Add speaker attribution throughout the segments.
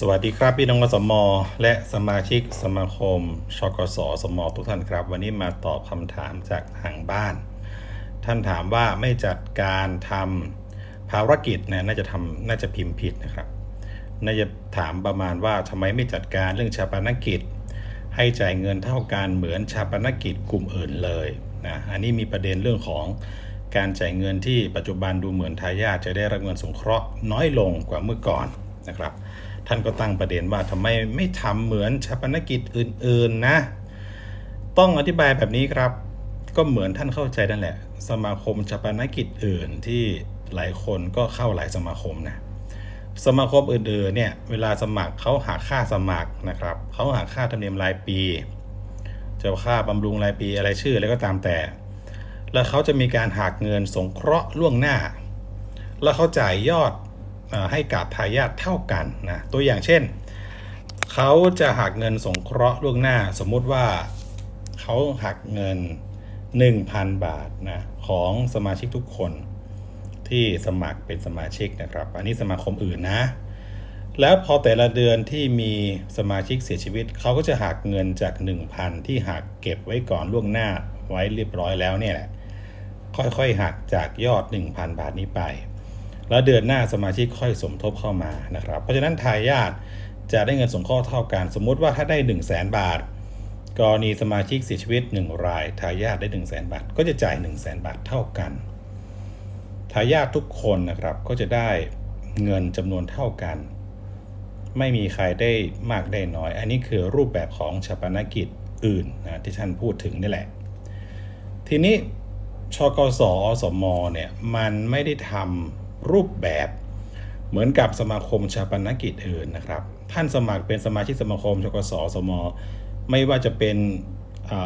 Speaker 1: สวัสดีครับพี่น้องกสมและสมาชิกสมาคมชกสสมทุกท่านครับ วันนี้มาตอบคำถามจากทางบ้าน ท่านถามว่าไม่จัดการทำภารกิจเนี่ยน่าจะทำน่าจะพิมพ์ผิดนะครับ น่าจะถามประมาณว่าทำไมไม่จัดการเรื่องชาปนกิจ ให้จ่ายเงินเท่ากันเหมือนชาปนกิจกลุ่มอื่นเลยนะอันนี้มีประเด็นเรื่องของการจ่ายเงินที่ปัจจุบันดูเหมือนทายาทจะได้รับเงินสงเคราะห์น้อยลงกว่าเมื่อก่อนนะครับ ท่านก็ตั้งประเด็นว่าทำไมไม่ทำเหมือนชาปนกิจอื่นๆนะ ต้องอธิบายแบบนี้ครับ ก็เหมือนท่านเข้าใจนั่นแหละ สมาคมชาปนกิจอื่นที่หลายคนก็เข้าหลายสมาคมนะสมาคมอื่นๆเนี่ยเวลาสมัครเขาหักค่าสมัครนะครับเขาหักค่าธรรมเนียมรายปีจะค่าบำรุงรายปีอะไรชื่ออะไรก็ตามแต่ แล้วเขาจะมีการหักเงินสงเคราะห์ล่วงหน้า แล้วเขาจ่ายยอด ให้กับทายาทเท่ากันนะตัวอย่างเช่น เขาจะหักเงินสงเคราะห์ล่วงหน้า สมมุติว่าเขาหักเงิน 1,000 บาทนะของสมาชิกทุกคนที่สมัครเป็นสมาชิกนะครับ อันนี้สมาคมอื่นนะ แล้วพอแต่ละเดือนที่มีสมาชิกเสียชีวิต เขาก็จะหักเงินจาก 1,000 ที่หักเก็บไว้ก่อนล่วงหน้าไว้เรียบร้อยแล้วเนี่ยแหละค่อยๆหักจากยอด 1,000 บาทนี้ไป แล้วเดือนหน้าสมาชิกค่อยสมทบเข้ามานะครับ เพราะฉะนั้นทายาทจะได้เงินสงเคราะห์เท่ากัน สมมุติว่าถ้าได้ 1 0 0 0 0แบาท กรณีสมาชิกเสียชีวิต 1 ราย ทายาทได้ 1 0 0 0 0แบาท ก็จะจ่าย 1 0 0 0 0แบาทเท่ากัน ทายาททุกคนนะครับก็จะได้เงินจำนวนเท่ากัน ไม่มีใครได้มากได้น้อย อันนี้คือรูปแบบของชาปนกิจอื่นนะที่ท่านพูดถึงนี่แหละ ทีนี้ชกสอสมเนี่ยมันไม่ได้ทำ รูปแบบ เหมือนกับสมาคมชาปนกิจอื่นนะครับ ท่านสมัครเป็นสมาชิกสมาคมชกสสม ไม่ว่าจะเป็น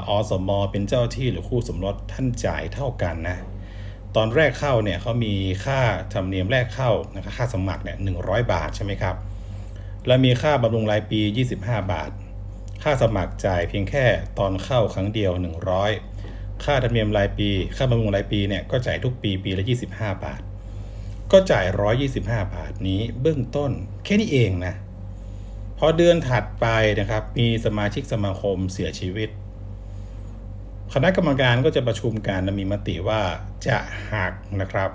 Speaker 1: อสม เป็นเจ้าที่หรือคู่สมรสท่านจ่ายเท่ากันนะ ตอนแรกเข้าเนี่ยเขามีค่าธรรมเนียมแรกเข้านะครับค่าสมัครเนี่ยหนึ่งบาทใช่ไหมครับ แล้วมีค่าบำรุงรายปี 25 บาท ค่าสมัครจ่ายเพียงแค่ตอนเข้าครั้งเดียว 100ค่าธรรมเนียมรายปี ค่าบำรุงรายปีเนี่ยก็จ่ายทุกปีปีละ 25 บาท ก็จ่าย 125 บาทนี้เบื้องต้นแค่นี้เองนะ พอเดือนถัดไปนะครับ มีสมาชิกสมาคมเสียชีวิต คณะกรรมการก็จะประชุมกันมีมติว่าจะหักนะครับ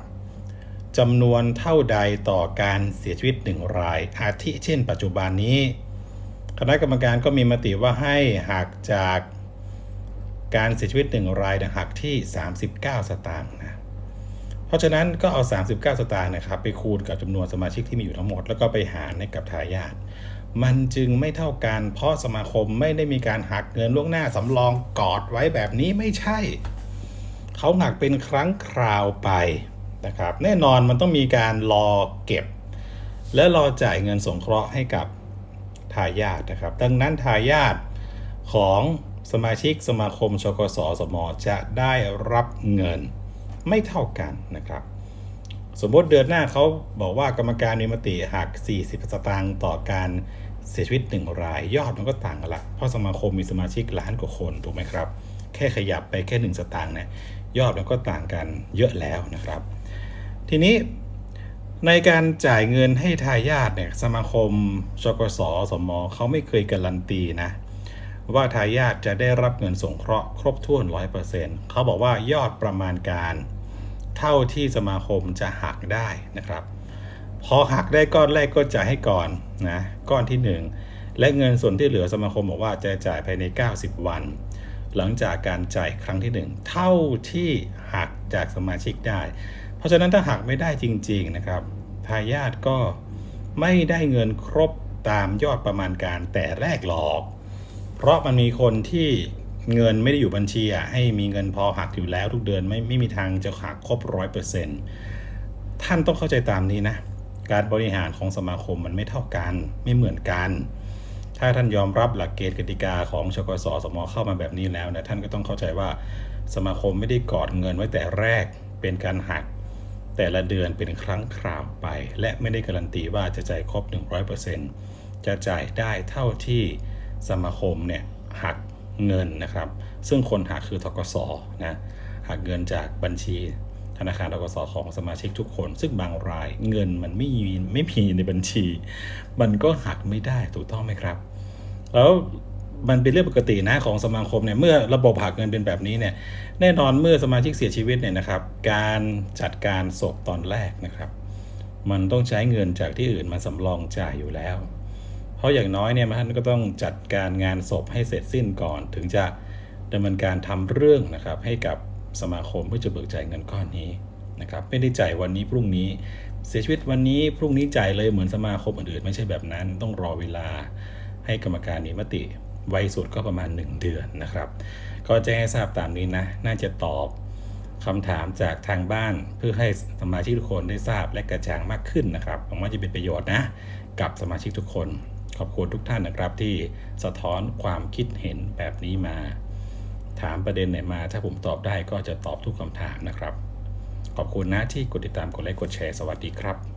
Speaker 1: จำนวนเท่าใดต่อการเสียชีวิตหนึ่งราย อาทิเช่น ปัจจุบันนี้ คณะกรรมการก็มีมติว่าให้หักจากการเสียชีวิตหนึ่งรายนะหักที่ 39 สตางค์นะ เพราะฉะนั้นก็เอา 39 สตางค์นะครับไปคูณกับจำนวนสมาชิกที่มีอยู่ทั้งหมด แล้วก็ไปหารให้กับทายาทมันจึงไม่เท่ากัน เพราะสมาคมไม่ได้มีการหักเงินล่วงหน้าสำรองกอดไว้แบบนี้ไม่ใช่ เขาหักเป็นครั้งคราวไปนะครับ แน่นอนมันต้องมีการรอเก็บ และรอจ่ายเงินสงเคราะห์ให้กับทายาทนะครับ ดังนั้นทายาทของสมาชิกสมาคมชกสสมจะได้รับเงิน ไม่เท่ากันนะครับ สมมติเดือนหน้าเขาบอกว่ากรรมการมีมติหัก 40 สตางค์ต่อการเสียชีวิต 1 ราย ยอดมันก็ต่างกันละเพราะสมาคมมีสมาชิกล้านกว่าคนถูกไหมครับ แค่ขยับไปแค่ 1 สตางค์เนี่ยยอดมันก็ต่างกันเยอะแล้วนะครับ ทีนี้ในการจ่ายเงินให้ทายาทเนี่ยสมาคมชกสสมเขาไม่เคยการันตีนะ ว่าทายาทจะได้รับเงินสงเคราะห์ครบถ้วน100%เขาบอกว่ายอดประมาณการ เท่าที่สมาคมจะหักได้นะครับ พอหักได้ก้อนแรกก็จ่ายให้ก่อนนะก้อนที่ 1 และเงินส่วนที่เหลือสมาคมบอกว่าจะจ่ายภายใน 90 วัน หลังจากการจ่ายครั้งที่ 1 เท่าที่หักจากสมาชิกได้ เพราะฉะนั้นถ้าหักไม่ได้จริง ๆนะครับทายาทก็ไม่ได้เงินครบตามยอดประมาณการแต่แรกหรอก เพราะมันมีคนที่เงินไม่ได้อยู่บัญชีอะให้มีเงินพอหักอยู่แล้วทุกเดือนไม่ไม่มีทางจะหักครบร้อยเปอร์เซ็นต์ท่านต้องเข้าใจตามนี้นะ การบริหารของสมาคมมันไม่เท่ากันไม่เหมือนกัน ถ้าท่านยอมรับหลักเกณฑ์กติกาของชกสสมเข้ามาแบบนี้แล้วนะท่านก็ต้องเข้าใจว่าสมาคมไม่ได้กอดเงินไว้แต่แรกเป็นการหักแต่ละเดือนเป็นครั้งคราวไป และไม่ได้การันตีว่าจะจ่ายครบ 100%จะจ่ายได้เท่าที่ สมาคมเนี่ยหักเงินนะครับ ซึ่งคนหักคือทกสนะหักเงินจากบัญชีธนาคารทกสของสมาชิกทุกคน ซึ่งบางรายเงินมันไม่มีไม่มีในบัญชี มันก็หักไม่ได้ถูกต้องไหมครับ แล้วมันเป็นเรื่องปกตินะของสมาคมเนี่ยเมื่อระบบหักเงินเป็นแบบนี้เนี่ยแน่นอนเมื่อสมาชิกเสียชีวิตเนี่ยนะครับ การจัดการศพตอนแรกนะครับ มันต้องใช้เงินจากที่อื่นมาสำรองจ่ายอยู่แล้ว เพราะอย่างน้อยเนี่ยท่านก็ต้องจัดการงานศพให้เสร็จสิ้นก่อน ถึงจะดำเนินการทำเรื่องนะครับ ให้กับสมาคมเพื่อจะเบิกจ่ายเงินก้อนนี้นะครับไม่ได้จ่ายวันนี้พรุ่งนี้เสียชีวิตวันนี้พรุ่งนี้จ่ายเลยเหมือนสมาคมอื่นๆไม่ใช่แบบนั้นต้องรอเวลาให้กรรมการมีมติไวสุดก็ประมาณ 1 เดือนนะครับ ก็แจ้งให้ทราบตามนี้นะ น่าจะตอบคำถามจากทางบ้านเพื่อให้สมาชิกทุกคนได้ทราบและกระจ่างมากขึ้นนะครับหวังว่าจะเป็นประโยชน์นะ กับสมาชิกทุกคน ขอบคุณทุกท่านนะครับที่สะท้อนความคิดเห็นแบบนี้มา ถามประเด็นไหนมา ถ้าผมตอบได้ก็จะตอบทุกคำถามนะครับ ขอบคุณนะที่กดติดตามกดไลค์กดแชร์สวัสดีครับ